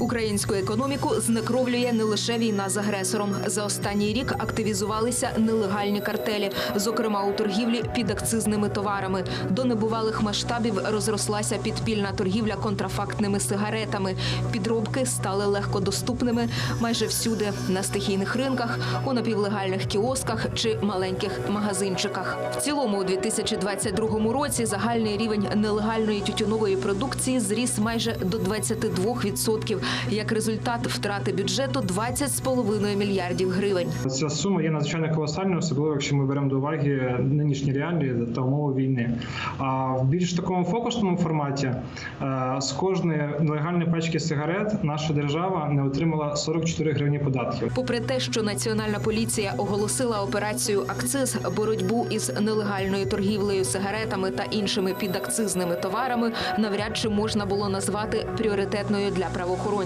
Українську економіку знекровлює не лише війна з агресором. За останній рік активізувалися нелегальні картелі, зокрема у торгівлі підакцизними товарами. До небувалих масштабів розрослася підпільна торгівля контрафактними сигаретами. Підробки стали легкодоступними майже всюди на стихійних ринках, у напівлегальних кіосках чи маленьких магазинчиках. В цілому, у 2022 році загальний рівень нелегальної тютюнової продукції зріс майже до 22%. Як результат втрати бюджету 20,5 мільярдів гривень. Ця сума є надзвичайно колосальною, особливо якщо ми беремо до уваги нинішні реалії та умови війни. А в більш такому фокусному форматі е, з кожної нелегальної пачки сигарет наша держава не отримала 44 гривні податків. Попри те, що національна поліція оголосила операцію Акциз боротьбу із нелегальною торгівлею сигаретами та іншими підакцизними товарами, навряд чи можна було назвати пріоритетною для правоохоронців.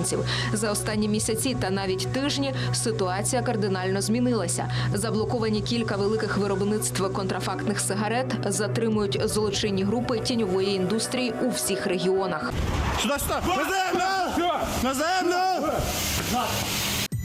За останні місяці та навіть тижні ситуація кардинально змінилася. Заблоковані кілька великих виробництв контрафактних сигарет, затримують злочинні групи тіньової індустрії у всіх регіонах. Сюда, сюда! На землю!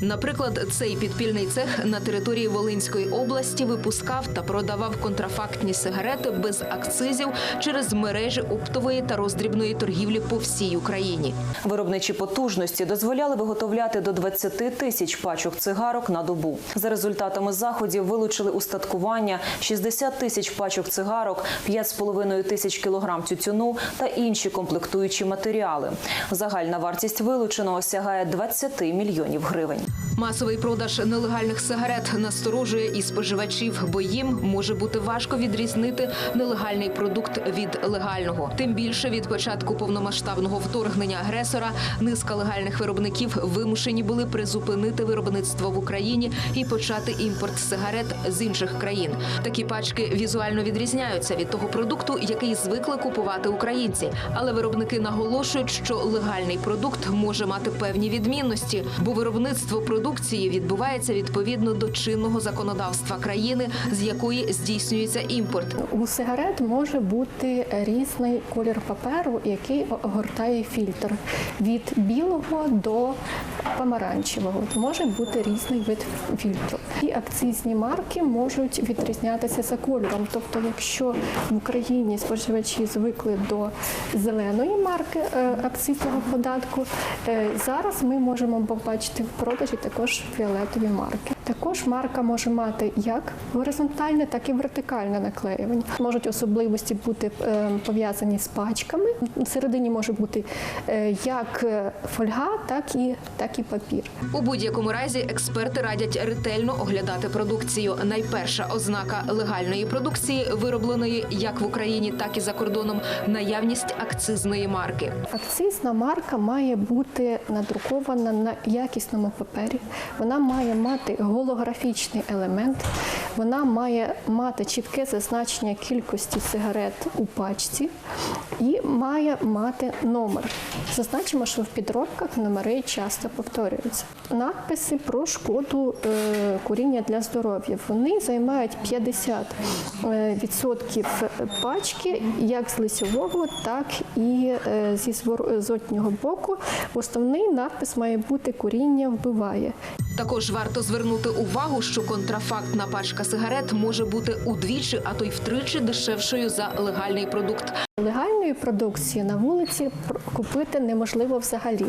Наприклад, цей підпільний цех на території Волинської області випускав та продавав контрафактні сигарети без акцизів через мережі оптової та роздрібної торгівлі по всій Україні. Виробничі потужності дозволяли виготовляти до 20 тисяч пачок цигарок на добу. За результатами заходів вилучили устаткування 60 тисяч пачок цигарок, 5,5 тисяч кілограм тютюну та інші комплектуючі матеріали. Загальна вартість вилученого сягає 20 мільйонів гривень. Масовий продаж нелегальних сигарет насторожує і споживачів, бо їм може бути важко відрізнити нелегальний продукт від легального. Тим більше від початку повномасштабного вторгнення агресора низка легальних виробників вимушені були призупинити виробництво в Україні і почати імпорт сигарет з інших країн. Такі пачки візуально відрізняються від того продукту, який звикли купувати українці. Але виробники наголошують, що легальний продукт може мати певні відмінності, бо виробництво продукції відбувається відповідно до чинного законодавства країни, з якої здійснюється імпорт. У сигарет може бути різний колір паперу, який огортає фільтр від білого до помаранчевого. Може бути різний вид фільтру. І акцизні марки можуть відрізнятися за кольором. Тобто, якщо в Україні споживачі звикли до зеленої марки е, акцизного податку, е, зараз ми можемо побачити в продажі також фіолетові марки. Також марка може мати як горизонтальне, так і вертикальне наклеювання. Можуть особливості бути е, пов'язані з пачками. Всередині може бути е, як е, фольга, так і так і папір. У будь-якому разі експерти радять ретельно оглядати продукцію. Найперша ознака легальної продукції, виробленої як в Україні, так і за кордоном, наявність акцизної марки. Акцизна марка має бути надрукована на якісному папері. Вона має мати голографічний елемент. Вона має мати чітке зазначення кількості сигарет у пачці і має мати номер. Зазначимо, що в підробках номери часто повторюються. Надписи про шкоду е, куріння для здоров'я. Вони займають 50% е, пачки, як з лицьового, так і е, зі звор- зворотнього боку. Основний надпис має бути куріння вбиває. Також варто звернути увагу, що контрафактна пачка сигарет може бути удвічі, а то й втричі дешевшою за легальний продукт. Легальної продукції на вулиці купити неможливо взагалі.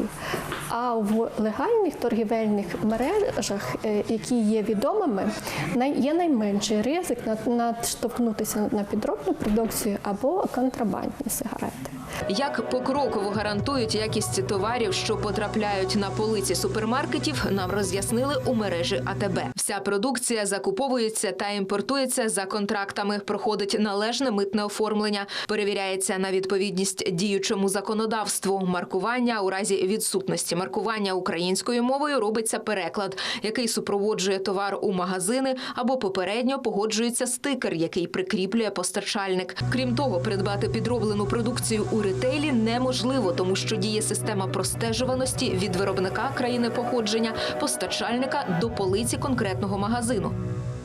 А в легальних торгівельних мережах, е, які є відомими, є найменший ризик надштовхнутися на підробну продукцію або контрабандні сигарети. Як покроково гарантують якість товарів, що потрапляють на полиці супермаркетів, нам роз'яснили у мережі АТБ. Вся продукція закуповується та імпортується за контрактами, проходить належне митне оформлення, перевіряється на відповідність діючому законодавству. Маркування у разі відсутності маркування українською мовою робиться переклад, який супроводжує товар у магазини або попередньо погоджується стикер, який прикріплює постачальник. Крім того, придбати підроблену продукцію у ретейлі неможливо, тому що діє система простежуваності від виробника країни походження, постачальника до полиці конкретного магазину.